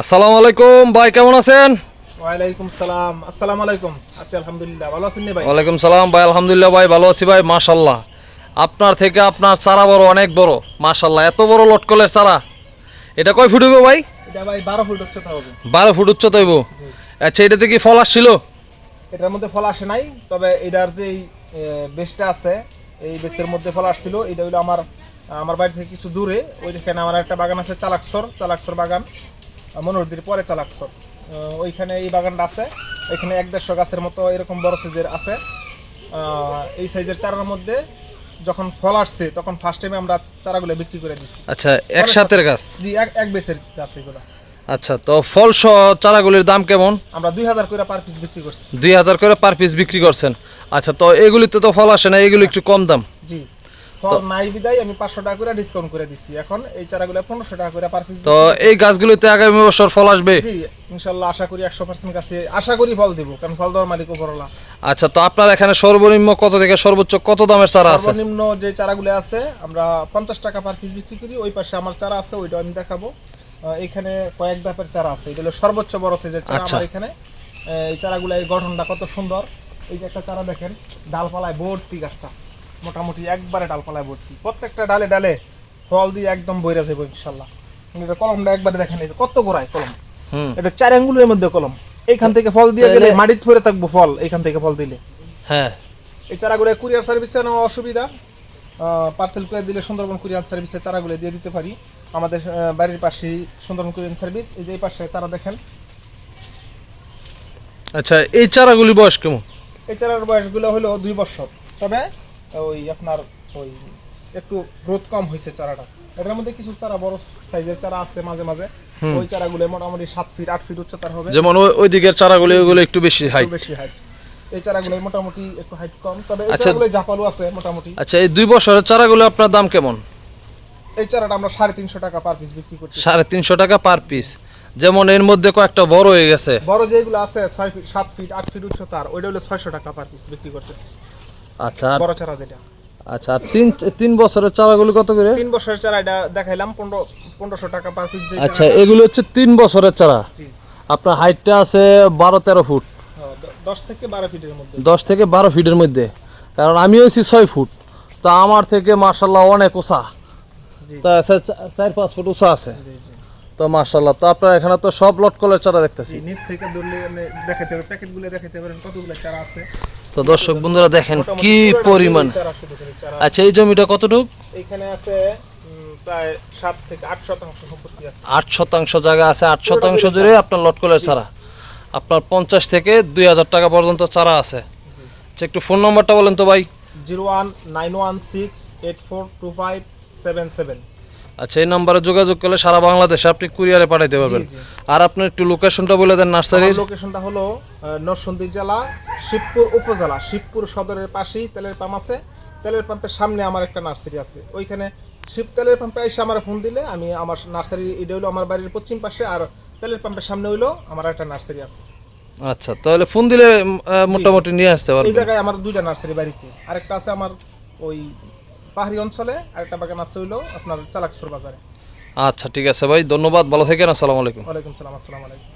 আসসালামু আলাইকুম ভাই কেমন আছেন? ওয়ালাইকুম সালাম আসসালামু আলাইকুম। আছি আলহামদুলিল্লাহ ভালো আছেন ভাই? ওয়ালাইকুম সালাম ভাই আলহামদুলিল্লাহ ভাই ভালো আছি ভাই মাশাল্লাহ আপনার থেকে আপনার চারা বড় অনেক বড় মাশাল্লাহ এত বড় লটকলের চারা এটা কয় ফুট হইব ভাই? এটা ভাই বারো ফুট উচ্চতা হবে। ফুট উচ্চতা হইব। আচ্ছা এটাতে কি ফল আসছিল? এটার মধ্যে ফল আসে নাই তবে এটার যে বেসটা আছে এই বেসের মধ্যে ফল আসছিল। এটা হলো আমার আমার বাড়ি থেকে কিছু দূরে ওইখানে আমার একটা বাগান আছে চালাকসর চালাকসর বাগান। মনোরদির পরে আহ, ওইখানে এই বাগানটা আছে এখানে এক দেড়শো গাছের মতো এরকম বড় সাইজের আছে। এই সাইজের চারার মধ্যে যখন ফল আসছে তখন ফার্স্ট টাইমে আমরা চারাগুলো বিক্রি করে দিচ্ছি আচ্ছা একসাথের গাছ? জি এক এক বেসের গাছ এগুলো। আচ্ছা তো ফল সহ চারাগুলির দাম কেমন? আমরা দুই হাজার করে পার পিস বিক্রি করছি। দুই হাজার করে পার পিস বিক্রি করছেন। আচ্ছা তো এগুলিতে তো ফল আসে না এগুলো একটু কম দাম। জি। ফল নাই বিদায় আমি পাঁচশো টাকা করে ডিসকাউন্ট করে এখন এই চারাগুলো টাকা করে পার পিস তো এই গাছগুলিতে আগামী বছর ফল আসবে? জি আশা করি কাছে আশা করি ফল দিব কারণ ফল দেওয়ার মালিক উপরওয়ালা। আচ্ছা তো আপনার এখানে সর্বনিম্ন কত থেকে সর্বোচ্চ কত দামের চারা আছে? সর্বনিম্ন যে চারাগুলো আছে আমরা পঞ্চাশ টাকা পার পিস বিক্রি করি ওই পাশে আমার চারা আছে ওইটা আমি দেখাবো। এখানে কয়েক ধাপের চারা আছে এটা হলো সর্বোচ্চ বড় সাইজের চারা আচ্ছা। আমার এখানে। এই চারাগুলো এই গঠনটা কত সুন্দর। এই যে একটা চারা দেখেন ডালপালায় ভর্তি গাছটা। মোটামুটি একবারে ডালপালায় ভর্তি। প্রত্যেকটা ডালে ডালে ফল দিয়ে একদম বইরা যাব ইনশাল্লাহ। এটা কলমটা একবারে দেখেন এই কত গোড়ায় কলম। এটা চার আঙ্গুলের মধ্যে কলম। এইখান থেকে ফল দিয়ে গেলে মাটির ধরে থাকব ফল এইখান থেকে ফল দিলে। হ্যাঁ। এই চারাগুলো কুরিয়ার সার্ভিসে নেওয়া অসুবিধা। পার্সেল করে দিলে সুন্দরবন কুরিয়ার সার্ভিসে চারাগুলো দিয়ে দিতে পারি। আমাদের বাড়ির পাশেই সুন্দরবন কুরিয়ার সার্ভিস। এই যে এই পাশে চারা দেখেন। আচ্ছা এই চারাগুলি বয়স কেমন? এই চারার বয়সগুলো হলো দুই বছর। তবে ওই আপনার ওই একটু গ্রোথ কম হয়েছে চারাটা। এটার মধ্যে কিছু চারা বড় সাইজের চারা আছে মাঝে মাঝে। ওই চারাগুলো মোটামুটি সাত ফিট আট ফিট উচ্চতার হবে। যেমন ওই দিকের চারাগুলি ওগুলো একটু বেশি হাই একটু বেশি হাইট এই চারাগুলো মোটামুটি একটু হাইট কম। তবে এই আচ্ছা। চারাগুলো জাপালু আছে মোটামুটি। আচ্ছা এই দুই বছরের চারাগুলো আপনার দাম কেমন? এই চারাটা আমরা সাড়ে তিনশো টাকা পার পিস বিক্রি করছি সাড়ে তিনশো টাকা পার পিস যেমন এর মধ্যে কয়েকটা বড় হয়ে গেছে। বড় যেগুলো আছে ছয় ফিট সাত ফিট আট ফিট উচ্চতার ওইটা হলো ছয়শো টাকা পার পিস বিক্রি করতেছি। আচ্ছা বড় চারা যেটা। আচ্ছা তিন তিন বছরের চারাগুলি কত করে? তিন বছরের চারা এটা দেখাইলাম পনেরো পনেরোশো টাকা পার পিস আচ্ছা এগুলো হচ্ছে তিন বছরের চারা। আপনার হাইটটা আছে বারো তেরো ফুট। দশ থেকে বারো ফিটের মধ্যে। দশ থেকে বারো ফিটের মধ্যে। কারণ আমি হয়েছি ছয় ফুট। তা আমার থেকে মার্শাল্লাহ অনেক উঁচা জি। তা চার পাঁচ ফুট উঁচা আছে। তো মার্শাল্লাহ তো আপনার এখানে তো সব লটকলের চারা দেখতেছি। নিচ থেকে আপনি দেখাতে পারেন প্যাকেটগুলো দেখাতে পারেন কতগুলো চারা আছে? তো দর্শক বন্ধুরা দেখেন কি পরিমাণ। আচ্ছা এই জমিটা কতটুক? এখানে আছে প্রায় সাত থেকে আট শতাংশ আছে। আট শতাংশ জায়গা আছে আট শতাংশ জুড়ে আপনার লটকলের চারা। আপনার পঞ্চাশ থেকে দুই হাজার টাকা পর্যন্ত চারা আছে। আচ্ছা একটু ফোন নম্বরটা বলেন তো ভাই। Zero one nine one six eight four two five seven seven. আচ্ছা এই নম্বরে যোগাযোগ করলে সারা বাংলাদেশে আপনি কুরিয়ারে পাঠাইতে পারবেন। আর আপনি একটু লোকেশনটা বলে দেন নার্সারির। লোকেশনটা হলো নরসিংদী জেলা শিবপুর উপজেলা। শিবপুর সদরের পাশেই তেলের পাম্প আছে। তেলের পাম্পের সামনে আমার একটা নার্সারি আছে। ওইখানে শিব তেলের পাম্পে এসে আমার ফোন দিলে আমি আমার নার্সারি এটা হলো আমার বাড়ির পশ্চিম পাশে আর তেলের পাম্পের সামনে হইল আমার একটা নার্সারি আছে। আচ্ছা তাহলে ফোন দিলে মোটামুটি নিয়ে আসতে এই জায়গায় আমার দুইটা নার্সারি বাড়িতে। আরেকটা আছে আমার ওই পাহাড়ি অঞ্চলে আর একটা বাগান আছে হইল আপনার চালাকসুর বাজারে। আচ্ছা ঠিক আছে ভাই ধন্যবাদ ভালো থাকেন আসসালামু আলাইকুম। ওয়ালাইকুম সালাম আসসালামু আলাইকুম।